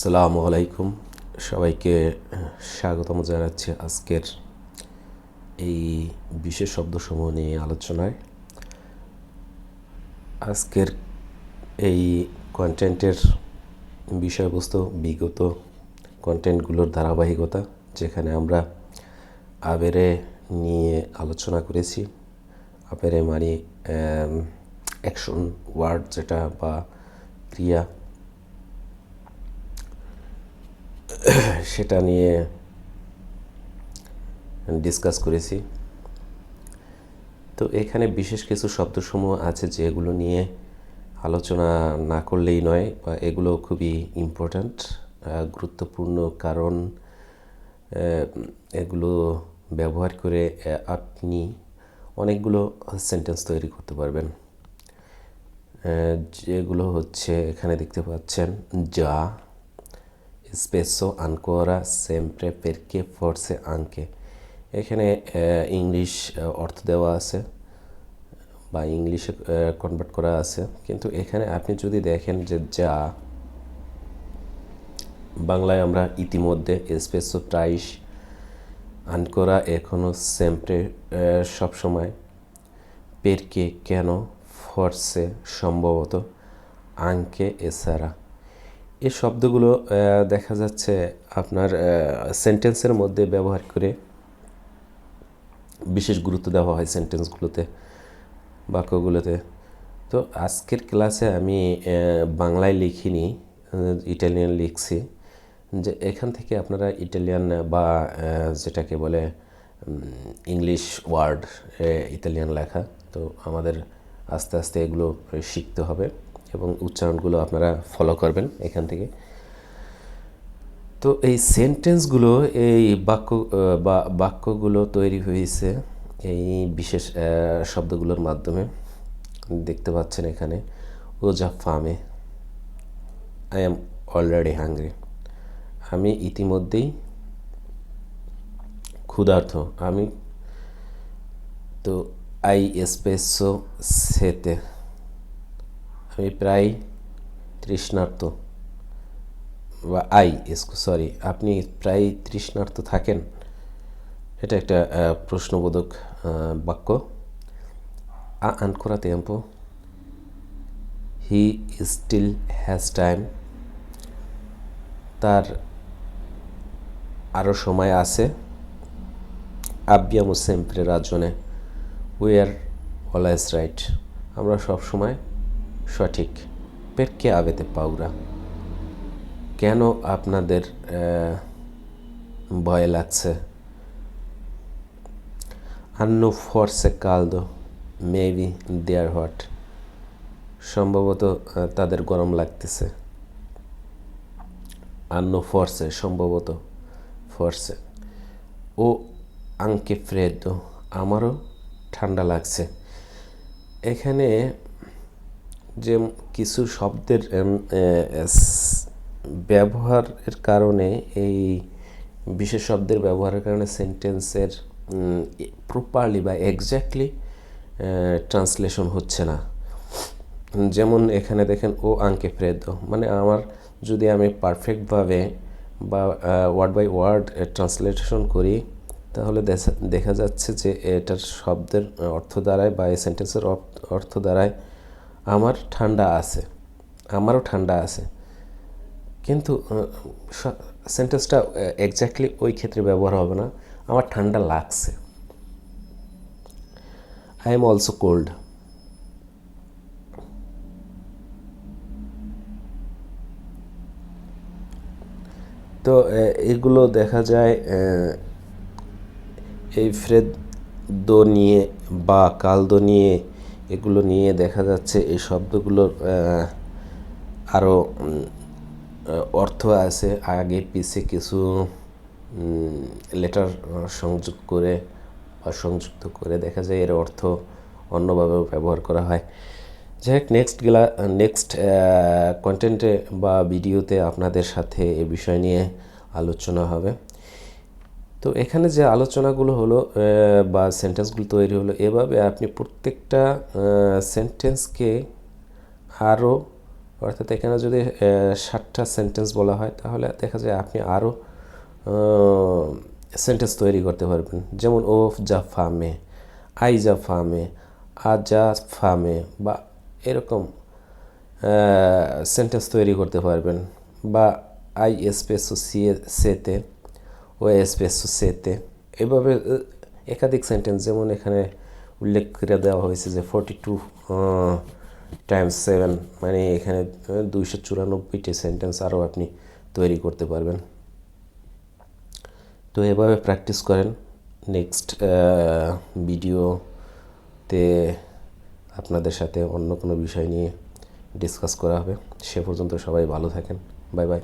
আসসালামু আলাইকুম। সবাইকে স্বাগতম জানাচ্ছি আজকের এই বিশেষ শব্দসমূহ নিয়ে আলোচনায়। আজকের এই কন্টেন্টের বিষয়বস্তু বিগত কন্টেন্টগুলোর ধারাবাহিকতা, যেখানে আমরা আবেরে নিয়ে আলোচনা করেছি। আবেরে মানে অ্যাকশন ওয়ার্ড যেটা বা ক্রিয়া সেটা নিয়ে ডিসকাস করেছি। তো এখানে বিশেষ কিছু শব্দসমূহ আছে যেগুলো নিয়ে আলোচনা না করলেই নয় বা এগুলো খুবই ইম্পর্ট্যান্ট গুরুত্বপূর্ণ কারণ এগুলো ব্যবহার করে আপনি অনেকগুলো সেন্টেন্স তৈরি করতে পারবেন। যেগুলো হচ্ছে এখানে দেখতে পাচ্ছেন, যা স্পেসো আনকোরা সেমপ্রে পেরকে ফোর্সে আঙ্কে এখানে ইংলিশ অর্থ দেওয়া আছে বা ইংলিশে কনভার্ট করা আছে কিন্তু এখানে আপনি যদি দেখেন যে যা বাংলায় আমরা ইতিমধ্যে স্পেসো প্রাইস আনকোরা এখনও সেমপ্রে সবসময় পেরকে কেন ফোর্সে সম্ভবত আঙ্কে এছাড়া এই শব্দগুলো দেখা যাচ্ছে আপনার সেন্টেন্সের মধ্যে ব্যবহার করে বিশেষ গুরুত্ব দেওয়া হয় সেন্টেন্সগুলোতে বাক্যগুলোতে। তো আজকের ক্লাসে আমি বাংলায় লিখিনি ইটালিয়ান লিখছি। যে এখান থেকে আপনারা ইটালিয়ান বা যেটাকে বলে ইংলিশ ওয়ার্ড ইতালিয়ান লেখা। তো আমাদের আস্তে আস্তে এগুলো শিখতে হবে। এবং উচ্চারণগুলো আপনারা ফলো করবেন এখান থেকে। তো এই সেন্টেন্সগুলো এই বাক্য বা, বাক্যগুলো তৈরি হয়েছে এই বিশেষ শব্দগুলোর মাধ্যমে। দেখতে পাচ্ছেন এখানে, ও যা ফামে আই এম অলরেডি হাঙ্গ্রি আমি ইতিমধ্যেই ক্ষুধার্থ আমি তো আই এসপেসো সেতে আমি প্রায় তৃষ্ণার্ত। বা আই সরি আপনি প্রায় তৃষ্ণার্ত থাকেন? এটা একটা প্রশ্নবোধক বাক্য। আ আনকোরা টেম্পো হি স্টিল হ্যাজ টাইম তার আরও সময় আছে। আব্বিয়ামো সেম্প্রে রাজনে উই আর অলওয়েজ রাইট আমরা সব সময় সঠিক পেরকে আবেতে পাউরা কেন আপনাদের ভয় লাগছে? আন্ন ফর্সে কালদো, মেবি দেয়ার হট সম্ভবত তাদের গরম লাগতেছে। আন্ন ফর্সে, সম্ভবত ফর্সে। ও আঙ্কে ফ্রেদো আমারও ঠান্ডা লাগছে। এখানে যে কিছু শব্দের ব্যবহারের কারণে এই বিশেষ শব্দের ব্যবহারের কারণে সেন্টেন্সের প্রপারলি বা এক্স্যাক্টলি ট্রান্সলেশন হচ্ছে না। যেমন এখানে দেখেন, ও আঙ্কে ফ্রেদ মানে আমার যদি আমি পারফেক্টভাবে বা ওয়ার্ড বাই ওয়ার্ড ট্রান্সলেশন করি, তাহলে দেখা যাচ্ছে যে এটার শব্দের অর্থ দ্বারায় বা এই সেন্টেন্সের অর্থ দ্বারায় আমার ঠান্ডা আছে, আমারও ঠান্ডা আছে। কিন্তু সেন্টেন্সটা এক্স্যাক্টলি ওই ক্ষেত্রে ব্যবহার হবে না। আমার ঠান্ডা লাগছে। আই এম অলসো কোল্ড তো এগুলো দেখা যায় এই ফ্রেদ দো নিয়ে বা কালদো নিয়ে এগুলো নিয়ে দেখা যাচ্ছে এই শব্দগুলোর আরও অর্থ আছে। আগে পিছে কিছু লেটার সংযোগ করে বা সংযুক্ত করে দেখা যায় এর অর্থ অন্যভাবেও ব্যবহার করা হয়। যাই হোক নেক্সট গেলা নেক্সট কন্টেন্টে বা ভিডিওতে আপনাদের সাথে এ বিষয় নিয়ে আলোচনা হবে। তো এখানে যে আলোচনাগুলো হলো বা সেন্টেন্সগুলো তৈরি হলো, এভাবে আপনি প্রত্যেকটা সেন্টেন্সকে আরও অর্থাৎ এখানে যদি ষাটটা সেন্টেন্স বলা হয়, তাহলে দেখা যায় আপনি আরও সেন্টেন্স তৈরি করতে পারবেন। যেমন ও যা ফামে আই যা ফামে আ যা ফামে বা এরকম সেন্টেন্স তৈরি করতে পারবেন। বা আই স্পেসো সি সেতে ও স্পেসো সেতে এভাবে একাধিক সেন্টেন্স যেমন এখানে উল্লেখ করে দেওয়া হয়েছে যে ফোরটি টু টাইমস সেভেন মানে এখানে দুইশো চুরানব্বইটি সেন্টেন্স আরও আপনি তৈরি করতে পারবেন। তো এভাবে প্র্যাকটিস করেন। নেক্সট ভিডিওতে আপনাদের সাথে অন্য কোনো বিষয় নিয়ে ডিসকাস করা হবে। সে পর্যন্ত সবাই ভালো থাকেন। Bye bye